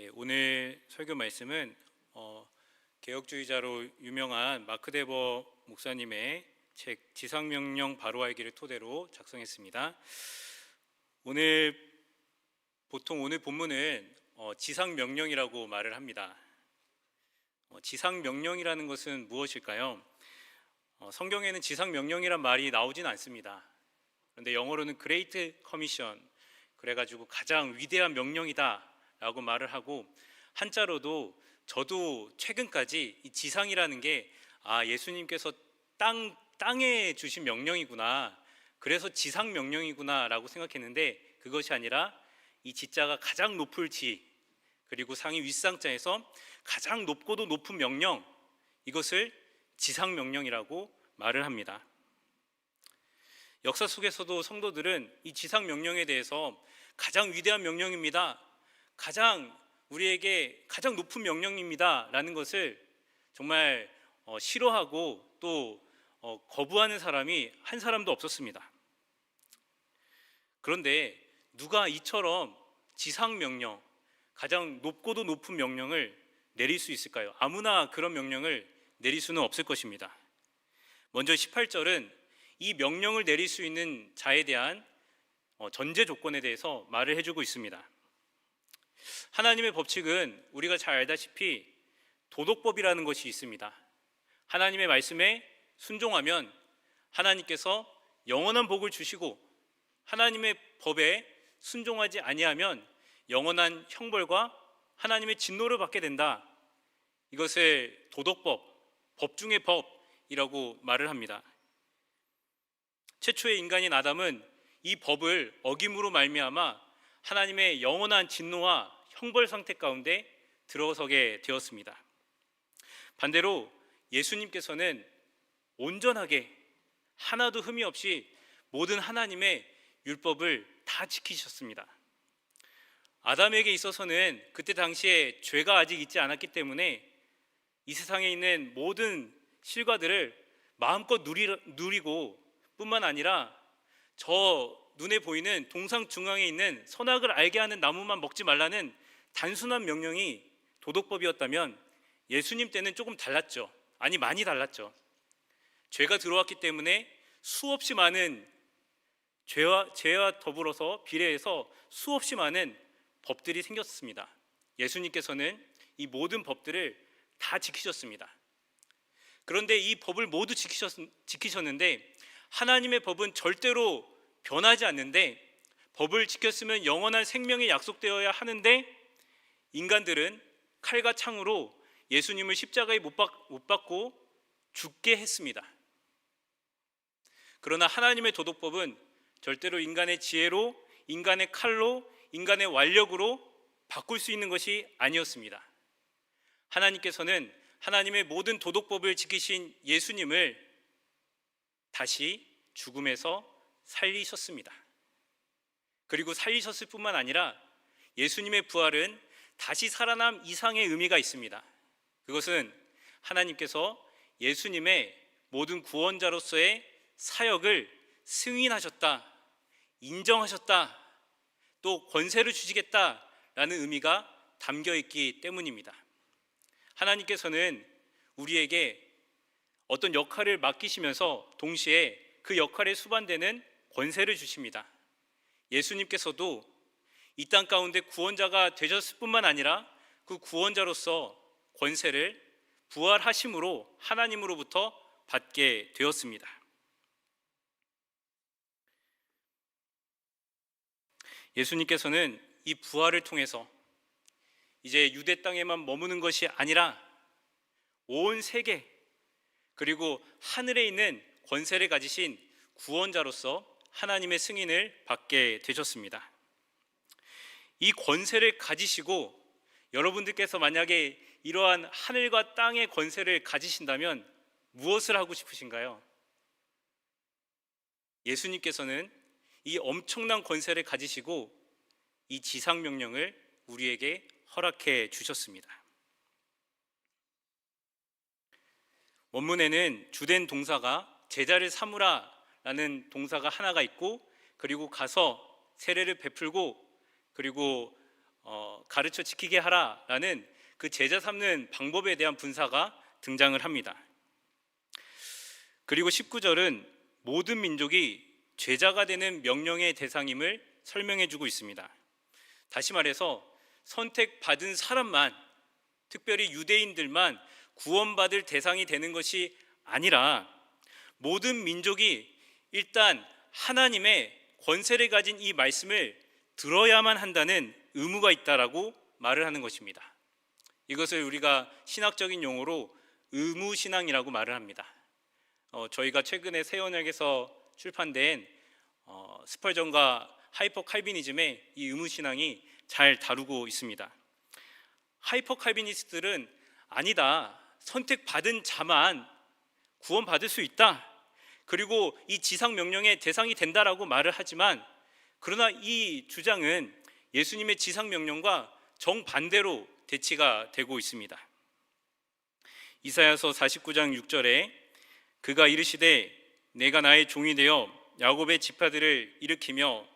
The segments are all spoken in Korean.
예, 오늘 설교 말씀은 어, 개혁주의자로 유명한 마크 데버 목사님의 책 지상명령 바로 알기를 토대로 작성했습니다. 오늘 보통 오늘 본문은 어, 지상명령이라고 말을 합니다. 어, 지상명령이라는 것은 무엇일까요? 어, 성경에는 지상명령이란 말이 나오진 않습니다. 그런데 영어로는 Great Commission 그래가지고 가장 위대한 명령이다 라고 말을 하고 한자로도 저도 최근까지 이 지상이라는 게 아 예수님께서 땅 땅에 주신 명령이구나 그래서 지상 명령이구나 라고 생각했는데 그것이 아니라 이 지자가 가장 높을 지 그리고 상위 윗상자에서 가장 높고도 높은 명령 이것을 지상 명령이라고 말을 합니다. 역사 속에서도 성도들은 이 지상 명령에 대해서 가장 위대한 명령입니다. 가장 우리에게 가장 높은 명령입니다라는 것을 정말 어, 싫어하고 또 어, 거부하는 사람이 한 사람도 없었습니다. 그런데 누가 이처럼 지상 명령, 가장 높고도 높은 명령을 내릴 수 있을까요? 아무나 그런 명령을 내릴 수는 없을 것입니다. 먼저 18절은 이 명령을 내릴 수 있는 자에 대한 어, 전제 조건에 대해서 말을 해주고 있습니다. 하나님의 법칙은 우리가 잘 알다시피 도덕법이라는 것이 있습니다. 하나님의 말씀에 순종하면 하나님께서 영원한 복을 주시고 하나님의 법에 순종하지 아니하면 영원한 형벌과 하나님의 진노를 받게 된다. 이것을 도덕법, 법 중의 법이라고 말을 합니다. 최초의 인간인 아담은 이 법을 어김으로 말미암아 하나님의 영원한 진노와 형벌 상태 가운데 들어서게 되었습니다. 반대로 예수님께서는 온전하게 하나도 흠이 없이 모든 하나님의 율법을 다 지키셨습니다. 아담에게 있어서는 그때 당시에 죄가 아직 있지 않았기 때문에 이 세상에 있는 모든 실과들을 마음껏 누리고 뿐만 아니라 저 눈에 보이는 동상 중앙에 있는 선악을 알게 하는 나무만 먹지 말라는 단순한 명령이 도덕법이었다면 예수님 때는 조금 달랐죠. 아니 많이 달랐죠. 죄가 들어왔기 때문에 수없이 많은 죄와 죄와 더불어서 비례해서 수없이 많은 법들이 생겼습니다. 예수님께서는 이 모든 법들을 다 지키셨습니다. 그런데 이 법을 모두 지키셨, 지키셨는데 하나님의 법은 절대로 변하지 않는데 법을 지켰으면 영원한 생명이 약속되어야 하는데 인간들은 칼과 창으로 예수님을 십자가에 못, 박, 못 박고 죽게 했습니다. 그러나 하나님의 도덕법은 절대로 인간의 지혜로, 인간의 칼로, 인간의 완력으로 바꿀 수 있는 것이 아니었습니다. 하나님께서는 하나님의 모든 도덕법을 지키신 예수님을 다시 죽음에서 살리셨습니다. 그리고 살리셨을 뿐만 아니라 예수님의 부활은 다시 살아남 이상의 의미가 있습니다. 그것은 하나님께서 예수님의 모든 구원자로서의 사역을 승인하셨다, 인정하셨다, 또 권세를 주시겠다라는 의미가 담겨 있기 때문입니다. 하나님께서는 우리에게 어떤 역할을 맡기시면서 동시에 그 역할에 수반되는 권세를 주십니다. 예수님께서도 이 땅 가운데 구원자가 되셨을 뿐만 아니라 그 구원자로서 권세를 부활하심으로 하나님으로부터 받게 되었습니다. 예수님께서는 이 부활을 통해서 이제 유대 땅에만 머무는 것이 아니라 온 세계 그리고 하늘에 있는 권세를 가지신 구원자로서 하나님의 승인을 받게 되셨습니다. 이 권세를 가지시고 여러분들께서 만약에 이러한 하늘과 땅의 권세를 가지신다면 무엇을 하고 싶으신가요? 예수님께서는 이 엄청난 권세를 가지시고 이 지상 명령을 우리에게 허락해 주셨습니다. 원문에는 주된 동사가 제자를 삼으라 라는 동사가 하나가 있고 그리고 가서 세례를 베풀고 그리고 어, 가르쳐 지키게 하라 라는 그 제자 삼는 방법에 대한 분사가 등장을 합니다. 그리고 19절은 모든 민족이 죄자가 되는 명령의 대상임을 설명해 주고 있습니다. 다시 말해서 선택받은 사람만 특별히 유대인들만 구원받을 대상이 되는 것이 아니라 모든 민족이 일단 하나님의 권세를 가진 이 말씀을 들어야만 한다는 의무가 있다라고 말을 하는 것입니다. 이것을 우리가 신학적인 용어로 의무 신앙이라고 말을 합니다. 어, 저희가 최근에 새 언약에서 출판된 어, 스펄전과 하이퍼 칼비니즘의 이 의무 신앙이 잘 다루고 있습니다. 하이퍼 칼비니스트들은 아니다. 선택받은 자만 구원받을 수 있다. 그리고 이 지상 명령의 대상이 된다라고 말을 하지만 그러나 이 주장은 예수님의 지상 명령과 정반대로 대치가 되고 있습니다. 이사야서 49장 6절에 그가 이르시되 내가 나의 종이 되어 야곱의 지파들을 일으키며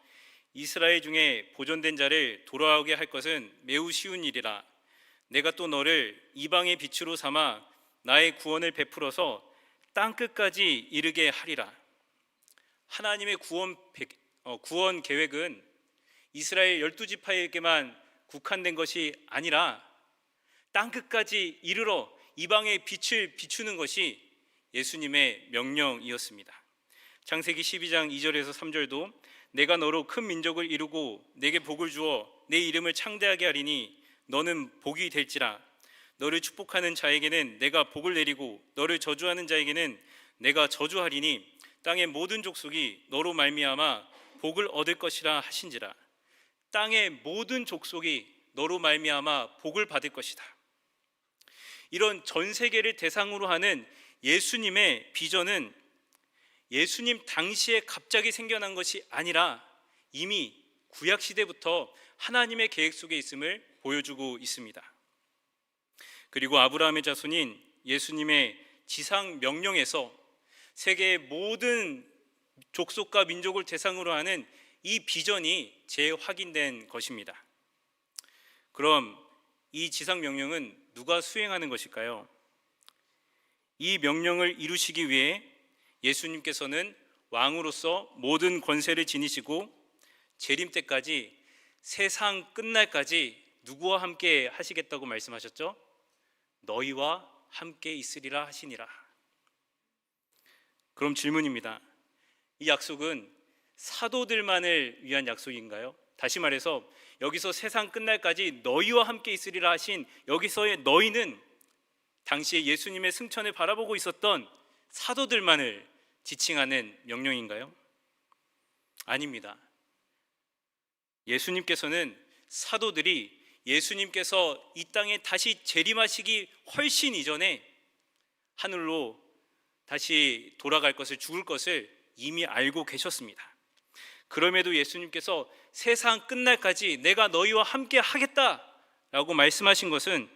이스라엘 중에 보존된 자를 돌아오게 할 것은 매우 쉬운 일이라 내가 또 너를 이방의 빛으로 삼아 나의 구원을 베풀어서 땅 끝까지 이르게 하리라. 하나님의 구원 어, 구원 계획은 이스라엘 열두 지파에게만 국한된 것이 아니라 땅 끝까지 이르러 이방의 빛을 비추는 것이 예수님의 명령이었습니다. 창세기 12장 2절에서 3절도 내가 너로 큰 민족을 이루고 내게 복을 주어 내 이름을 창대하게 하리니 너는 복이 될지라 너를 축복하는 자에게는 내가 복을 내리고 너를 저주하는 자에게는 내가 저주하리니 땅의 모든 족속이 너로 말미암아 복을 얻을 것이라 하신지라 땅의 모든 족속이 너로 말미암아 복을 받을 것이다. 이런 전 세계를 대상으로 하는 예수님의 비전은 예수님 당시에 갑자기 생겨난 것이 아니라 이미 구약 시대부터 하나님의 계획 속에 있음을 보여주고 있습니다. 그리고 아브라함의 자손인 예수님의 지상 명령에서 세계의 모든 족속과 민족을 대상으로 하는 이 비전이 재확인된 것입니다. 그럼 이 지상 명령은 누가 수행하는 것일까요? 이 명령을 이루시기 위해 예수님께서는 왕으로서 모든 권세를 지니시고 재림 때까지 세상 끝날까지 누구와 함께 하시겠다고 말씀하셨죠? 너희와 함께 있으리라 하시니라. 그럼 질문입니다. 이 약속은 사도들만을 위한 약속인가요? 다시 말해서 여기서 세상 끝날까지 너희와 함께 있으리라 하신 여기서의 너희는 당시에 예수님의 승천을 바라보고 있었던 사도들만을 지칭하는 명령인가요? 아닙니다. 예수님께서는 사도들이 예수님께서 이 땅에 다시 재림하시기 훨씬 이전에 하늘로 다시 돌아갈 것을 죽을 것을 이미 알고 계셨습니다. 그럼에도 예수님께서 세상 끝날까지 내가 너희와 함께 하겠다라고 말씀하신 것은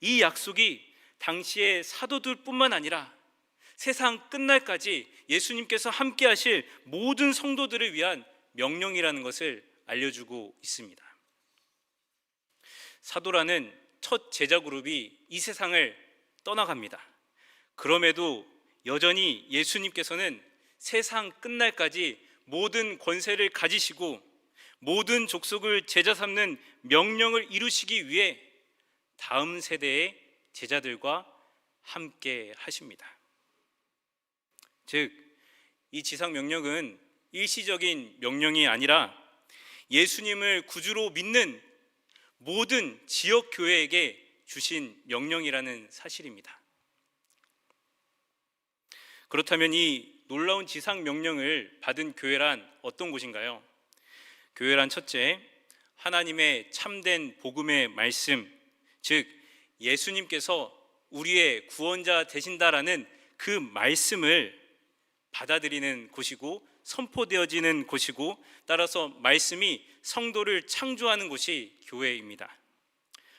이 약속이 당시의 사도들뿐만 아니라 세상 끝날까지 예수님께서 함께 하실 모든 성도들을 위한 명령이라는 것을 알려주고 있습니다. 사도라는 첫 제자 그룹이 이 세상을 떠나갑니다. 그럼에도 여전히 예수님께서는 세상 끝날까지 모든 권세를 가지시고 모든 족속을 제자 삼는 명령을 이루시기 위해 다음 세대의 제자들과 함께 하십니다. 즉, 이 지상 명령은 일시적인 명령이 아니라 예수님을 구주로 믿는 모든 지역 교회에게 주신 명령이라는 사실입니다. 그렇다면 이 놀라운 지상 명령을 받은 교회란 어떤 곳인가요? 교회란 첫째, 하나님의 참된 복음의 말씀, 즉 예수님께서 우리의 구원자 되신다라는 그 말씀을 받아들이는 곳이고 선포되어지는 곳이고 따라서 말씀이 성도를 창조하는 곳이 교회입니다.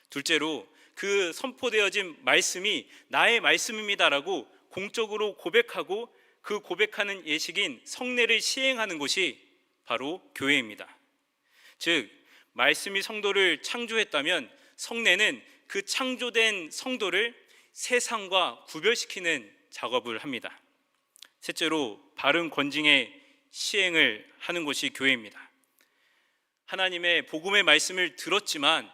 둘째로 그 선포되어진 말씀이 나의 말씀입니다라고 공적으로 고백하고 그 고백하는 예식인 성례를 시행하는 곳이 바로 교회입니다. 즉 말씀이 성도를 창조했다면 성례는 그 창조된 성도를 세상과 구별시키는 작업을 합니다. 셋째로 바른 권징의 시행을 하는 곳이 교회입니다. 하나님의 복음의 말씀을 들었지만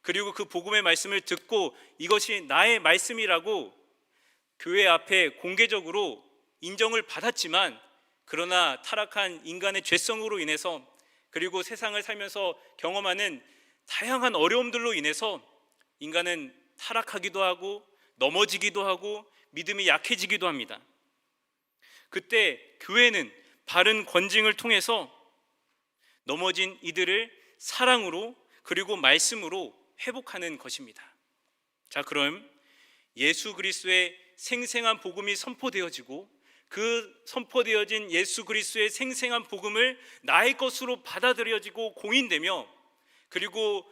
그리고 그 복음의 말씀을 듣고 이것이 나의 말씀이라고 교회 앞에 공개적으로 인정을 받았지만 그러나 타락한 인간의 죄성으로 인해서 그리고 세상을 살면서 경험하는 다양한 어려움들로 인해서 인간은 타락하기도 하고 넘어지기도 하고 믿음이 약해지기도 합니다. 그때 교회는 바른 권징을 통해서 넘어진 이들을 사랑으로 그리고 말씀으로 회복하는 것입니다. 자, 그럼 예수 그리스도의 생생한 복음이 선포되어지고 그 선포되어진 예수 그리스도의 생생한 복음을 나의 것으로 받아들여지고 공인되며 그리고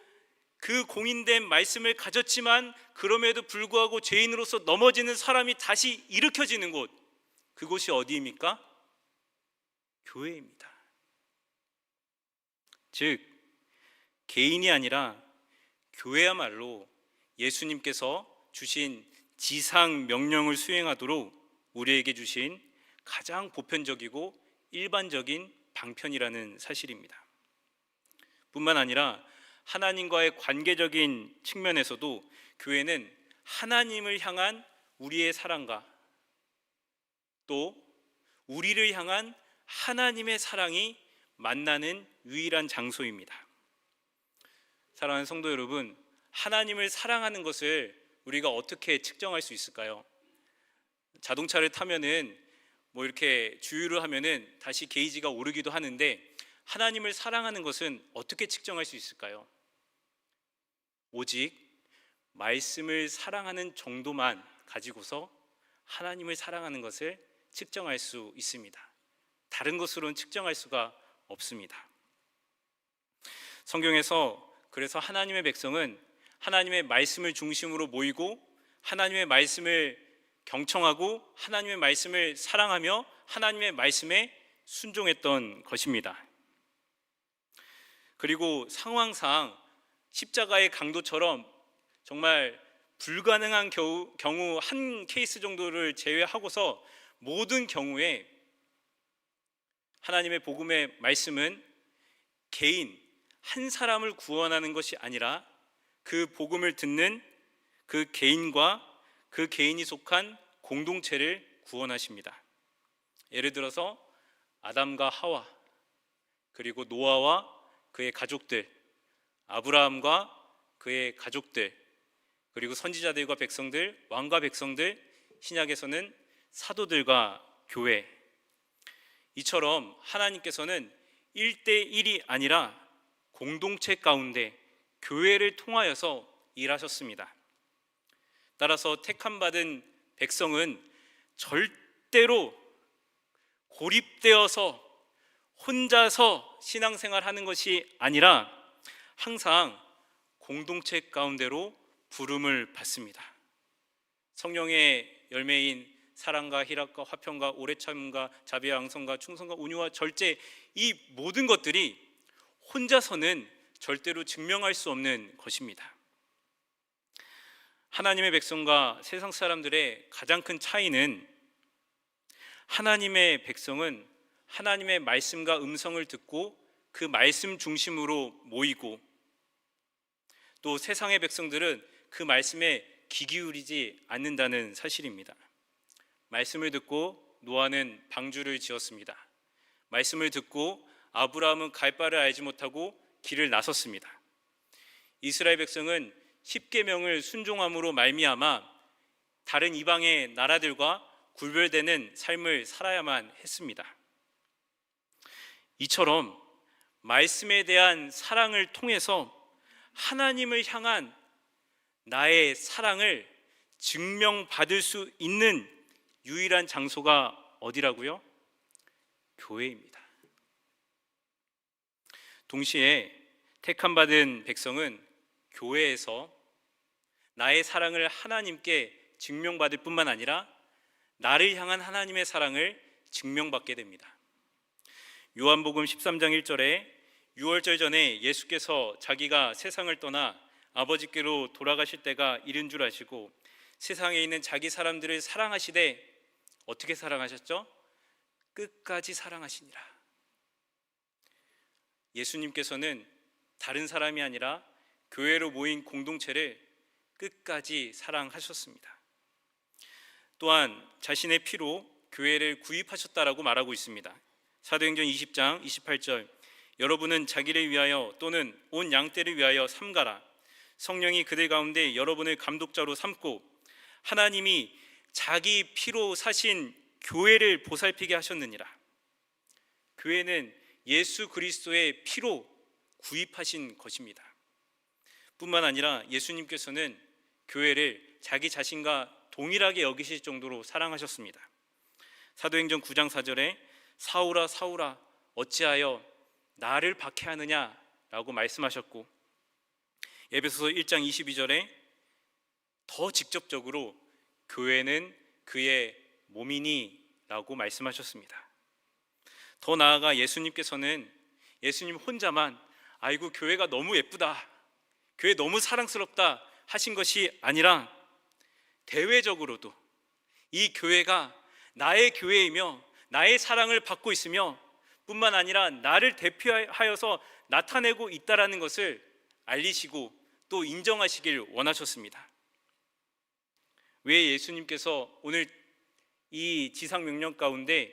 그 공인된 말씀을 가졌지만 그럼에도 불구하고 죄인으로서 넘어지는 사람이 다시 일으켜지는 곳 그곳이 어디입니까? 교회입니다. 즉 개인이 아니라 교회야말로 예수님께서 주신 지상 명령을 수행하도록 우리에게 주신 가장 보편적이고 일반적인 방편이라는 사실입니다. 뿐만 아니라 하나님과의 관계적인 측면에서도 교회는 하나님을 향한 우리의 사랑과 또 우리를 향한 하나님의 사랑이 만나는 유일한 장소입니다. 사랑하는 성도 여러분, 하나님을 사랑하는 것을 우리가 어떻게 측정할 수 있을까요? 자동차를 타면은 뭐 이렇게 주유를 하면은 다시 게이지가 오르기도 하는데 하나님을 사랑하는 것은 어떻게 측정할 수 있을까요? 오직 말씀을 사랑하는 정도만 가지고서 하나님을 사랑하는 것을 측정할 수 있습니다. 다른 것으로는 측정할 수가 없습니다. 성경에서 그래서 하나님의 백성은 하나님의 말씀을 중심으로 모이고 하나님의 말씀을 경청하고 하나님의 말씀을 사랑하며 하나님의 말씀에 순종했던 것입니다. 그리고 상황상 십자가의 강도처럼 정말 불가능한 경우, 한 케이스 정도를 제외하고서 모든 경우에 하나님의 복음의 말씀은 개인 한 사람을 구원하는 것이 아니라 그 복음을 듣는 그 개인과 그 개인이 속한 공동체를 구원하십니다. 예를 들어서 아담과 하와 그리고 노아와 그의 가족들 아브라함과 그의 가족들 그리고 선지자들과 백성들 왕과 백성들 신약에서는 사도들과 교회 이처럼 하나님께서는 1대1이 아니라 공동체 가운데 교회를 통하여서 일하셨습니다. 따라서 택함 받은 백성은 절대로 고립되어서 혼자서 신앙생활 하는 것이 아니라 항상 공동체 가운데로 부름을 받습니다. 성령의 열매인 사랑과 희락과 화평과 오래 참음과 자비와 양성과 충성과 운유와 절제 이 모든 것들이 혼자서는 절대로 증명할 수 없는 것입니다. 하나님의 백성과 세상 사람들의 가장 큰 차이는 하나님의 백성은 하나님의 말씀과 음성을 듣고 그 말씀 중심으로 모이고 또 세상의 백성들은 그 말씀에 귀 기울이지 않는다는 사실입니다. 말씀을 듣고 노아는 방주를 지었습니다. 말씀을 듣고 아브라함은 갈 바를 알지 못하고 길을 나섰습니다. 이스라엘 백성은 십계명을 순종함으로 말미암아 다른 이방의 나라들과 구별되는 삶을 살아야만 했습니다. 이처럼 말씀에 대한 사랑을 통해서 하나님을 향한 나의 사랑을 증명받을 수 있는 유일한 장소가 어디라고요? 교회입니다. 동시에 택함 받은 백성은 교회에서 나의 사랑을 하나님께 증명받을 뿐만 아니라 나를 향한 하나님의 사랑을 증명받게 됩니다. 요한복음 13장 1절에 6월절 전에 예수께서 자기가 세상을 떠나 아버지께로 돌아가실 때가 이른 줄 아시고 세상에 있는 자기 사람들을 사랑하시되 어떻게 사랑하셨죠? 끝까지 사랑하시니라. 예수님께서는 다른 사람이 아니라 교회로 모인 공동체를 끝까지 사랑하셨습니다. 또한 자신의 피로 교회를 구입하셨다라고 말하고 있습니다. 사도행전 20장 28절 여러분은 자기를 위하여 또는 온 양떼를 위하여 삼가라 성령이 그들 가운데 여러분을 감독자로 삼고 하나님이 자기 피로 사신 교회를 보살피게 하셨느니라. 교회는 예수 그리스도의 피로 구입하신 것입니다. 뿐만 아니라 예수님께서는 교회를 자기 자신과 동일하게 여기실 정도로 사랑하셨습니다. 사도행전 9장 4절에 사울아 사울아 어찌하여 나를 박해하느냐라고 말씀하셨고 에베소서 1장 22절에 더 직접적으로 교회는 그의 몸이니라고 말씀하셨습니다. 더 나아가 예수님께서는 예수님 혼자만 아이고 교회가 너무 예쁘다. 교회 너무 사랑스럽다 하신 것이 아니라 대외적으로도 이 교회가 나의 교회이며 나의 사랑을 받고 있으며 뿐만 아니라 나를 대표하여서 나타내고 있다라는 것을 알리시고 또 인정하시길 원하셨습니다. 왜 예수님께서 오늘 이 지상 명령 가운데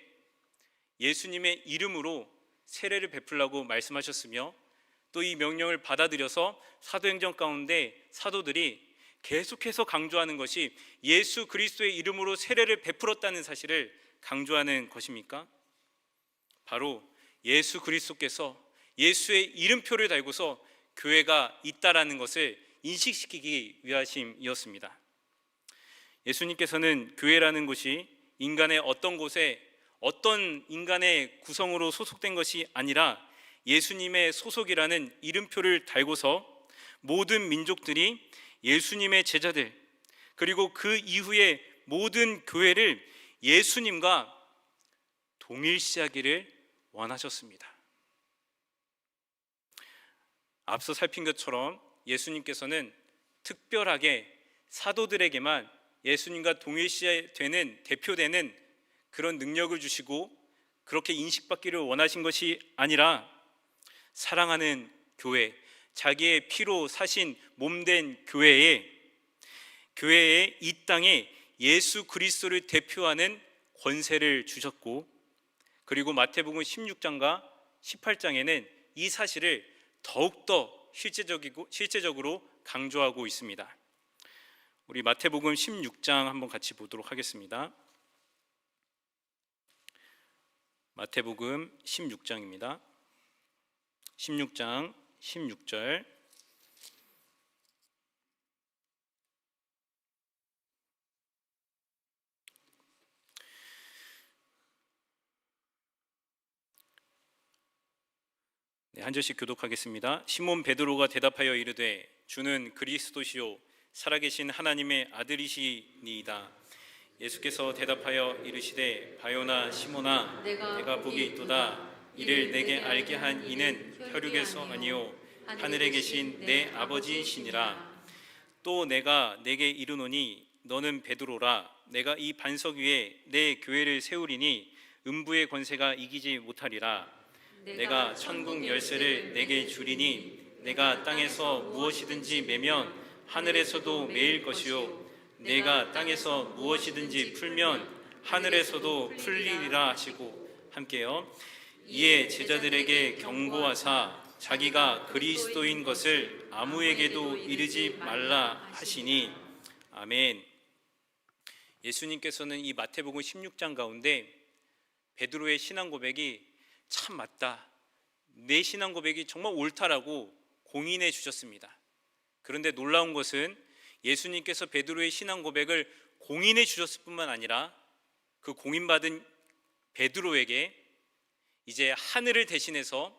예수님의 이름으로 세례를 베풀라고 말씀하셨으며 또 이 명령을 받아들여서 사도행전 가운데 사도들이 계속해서 강조하는 것이 예수 그리스도의 이름으로 세례를 베풀었다는 사실을 강조하는 것입니까? 바로 예수 그리스도께서 예수의 이름표를 달고서 교회가 있다라는 것을 인식시키기 위하심이었습니다. 예수님께서는 교회라는 곳이 인간의 어떤 곳에 어떤 인간의 구성으로 소속된 것이 아니라 예수님의 소속이라는 이름표를 달고서 모든 민족들이 예수님의 제자들 그리고 그 이후에 모든 교회를 예수님과 동일시하기를 원하셨습니다. 앞서 살핀 것처럼 예수님께서는 특별하게 사도들에게만 예수님과 동일시되는 대표되는 그런 능력을 주시고 그렇게 인식받기를 원하신 것이 아니라 사랑하는 교회, 자기의 피로 사신 몸된 교회에 교회에 이 땅에 예수 그리스도를 대표하는 권세를 주셨고 그리고 마태복음 16장과 18장에는 이 사실을 더욱더 실제적이고 실제적으로 강조하고 있습니다. 우리 마태복음 16장 한번 같이 보도록 하겠습니다. 마태복음 16장입니다. 16장 16절 네, 한 절씩 교독하겠습니다. 시몬 베드로가 대답하여 이르되 주는 그리스도시요 살아계신 하나님의 아들이시니이다. 예수께서 대답하여 이르시되 바요나 시몬아 내가 복이 있도다. 이를 내게 알게 한 이는 혈육에서 아니요 하늘에 계신 내 아버지이시니라. 또 내가 내게 이르노니 너는 베드로라. 내가 이 반석 위에 내 교회를 세우리니 음부의 권세가 이기지 못하리라. 내가 천국 열쇠를 내게 주리니 내가 땅에서 무엇이든지 매면 하늘에서도 매일 것이요 내가 땅에서 무엇이든지 풀면 하늘에서도 풀리리라 하시고 함께요 이에 제자들에게 경고하사 자기가 그리스도인 것을 아무에게도 이르지 말라 하시니 아멘. 예수님께서는 이 마태복음 16장 가운데 베드로의 신앙 고백이 참 맞다. 내 신앙 고백이 정말 옳다라고 공인해 주셨습니다. 그런데 놀라운 것은 예수님께서 베드로의 신앙 고백을 공인해 주셨을 뿐만 아니라 그 공인받은 베드로에게 이제 하늘을 대신해서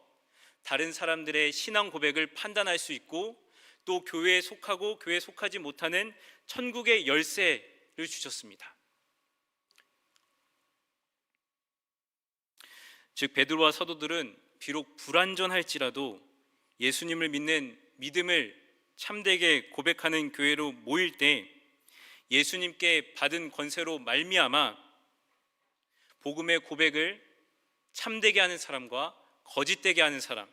다른 사람들의 신앙 고백을 판단할 수 있고 또 교회에 속하고 교회에 속하지 못하는 천국의 열쇠를 주셨습니다. 즉 베드로와 사도들은 비록 불완전할지라도 예수님을 믿는 믿음을 참되게 고백하는 교회로 모일 때 예수님께 받은 권세로 말미암아 복음의 고백을 참되게 하는 사람과 거짓되게 하는 사람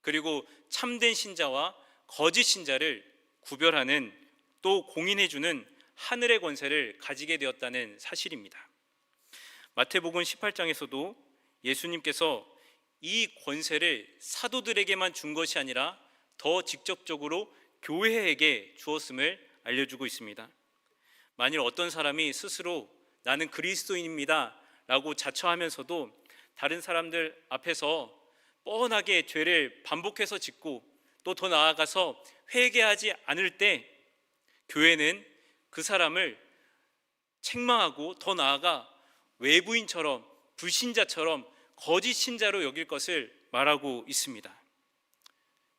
그리고 참된 신자와 거짓 신자를 구별하는 또 공인해 주는 하늘의 권세를 가지게 되었다는 사실입니다. 마태복음 18장에서도 예수님께서 이 권세를 사도들에게만 준 것이 아니라 더 직접적으로 교회에게 주었음을 알려주고 있습니다. 만일 어떤 사람이 스스로 나는 그리스도인입니다 라고 자처하면서도 다른 사람들 앞에서 뻔하게 죄를 반복해서 짓고 또 더 나아가서 회개하지 않을 때 교회는 그 사람을 책망하고 더 나아가 외부인처럼 불신자처럼 거짓 신자로 여길 것을 말하고 있습니다.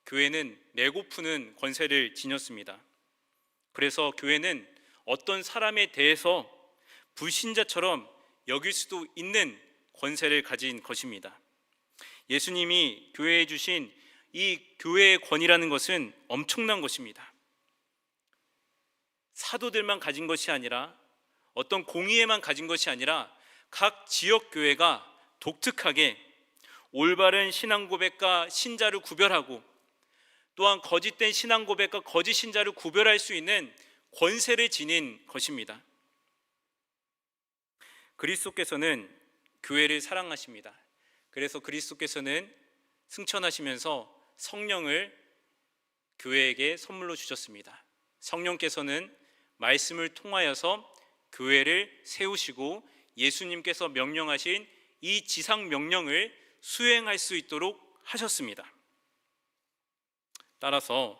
교회는 내고푸는 권세를 지녔습니다. 그래서 교회는 어떤 사람에 대해서 불신자처럼 여길 수도 있는 권세를 가진 것입니다. 예수님이 교회에 주신 이 교회의 권이라는 것은 엄청난 것입니다. 사도들만 가진 것이 아니라 어떤 공의에만 가진 것이 아니라 각 지역 교회가 독특하게 올바른 신앙 고백과 신자를 구별하고 또한 거짓된 신앙 고백과 거짓 신자를 구별할 수 있는 권세를 지닌 것입니다. 그리스도께서는 교회를 사랑하십니다. 그래서 그리스도께서는 승천하시면서 성령을 교회에게 선물로 주셨습니다. 성령께서는 말씀을 통하여서 교회를 세우시고 예수님께서 명령하신 이 지상 명령을 수행할 수 있도록 하셨습니다. 따라서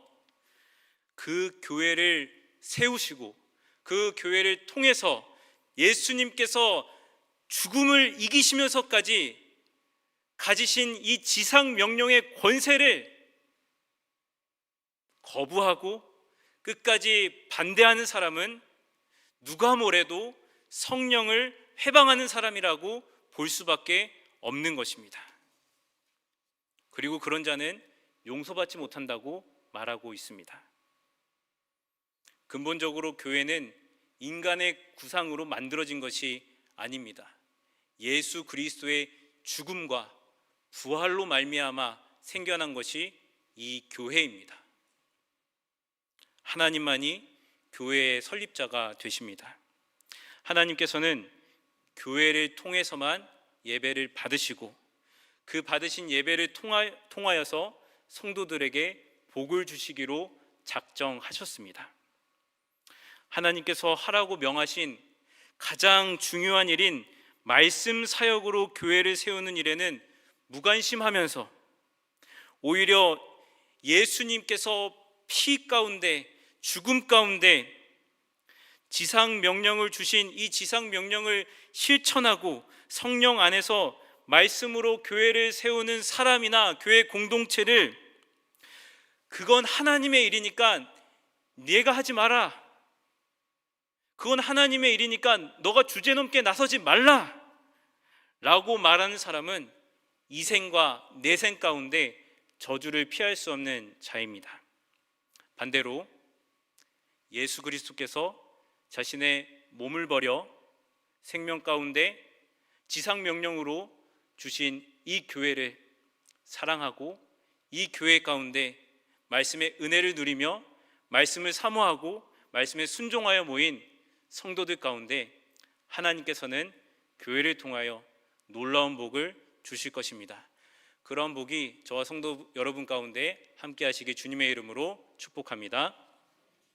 그 교회를 세우시고 그 교회를 통해서 예수님께서 죽음을 이기시면서까지 가지신 이 지상 명령의 권세를 거부하고 끝까지 반대하는 사람은 누가 뭐래도 성령을 해방하는 사람이라고 볼 수밖에 없는 것입니다. 그리고 그런 자는 용서받지 못한다고 말하고 있습니다. 근본적으로 교회는 인간의 구상으로 만들어진 것이 아닙니다. 예수 그리스도의 죽음과 부활로 말미암아 생겨난 것이 이 교회입니다. 하나님만이 교회의 설립자가 되십니다. 하나님께서는 교회를 통해서만 예배를 받으시고 그 받으신 예배를 통하여서 성도들에게 복을 주시기로 작정하셨습니다. 하나님께서 하라고 명하신 가장 중요한 일인 말씀 사역으로 교회를 세우는 일에는 무관심하면서 오히려 예수님께서 피 가운데 죽음 가운데 지상 명령을 주신 이 지상 명령을 실천하고 성령 안에서 말씀으로 교회를 세우는 사람이나 교회 공동체를 그건 하나님의 일이니까 네가 하지 마라. 그건 하나님의 일이니까 너가 주제넘게 나서지 말라. 라고 말하는 사람은 이생과 내생 가운데 저주를 피할 수 없는 자입니다. 반대로 예수 그리스도께서 자신의 몸을 버려 생명 가운데 지상 명령으로 주신 이 교회를 사랑하고 이 교회 가운데 말씀의 은혜를 누리며 말씀을 사모하고 말씀에 순종하여 모인 성도들 가운데 하나님께서는 교회를 통하여 놀라운 복을 주실 것입니다. 그런 복이 저와 성도 여러분 가운데 함께 하시기 주님의 이름으로 축복합니다.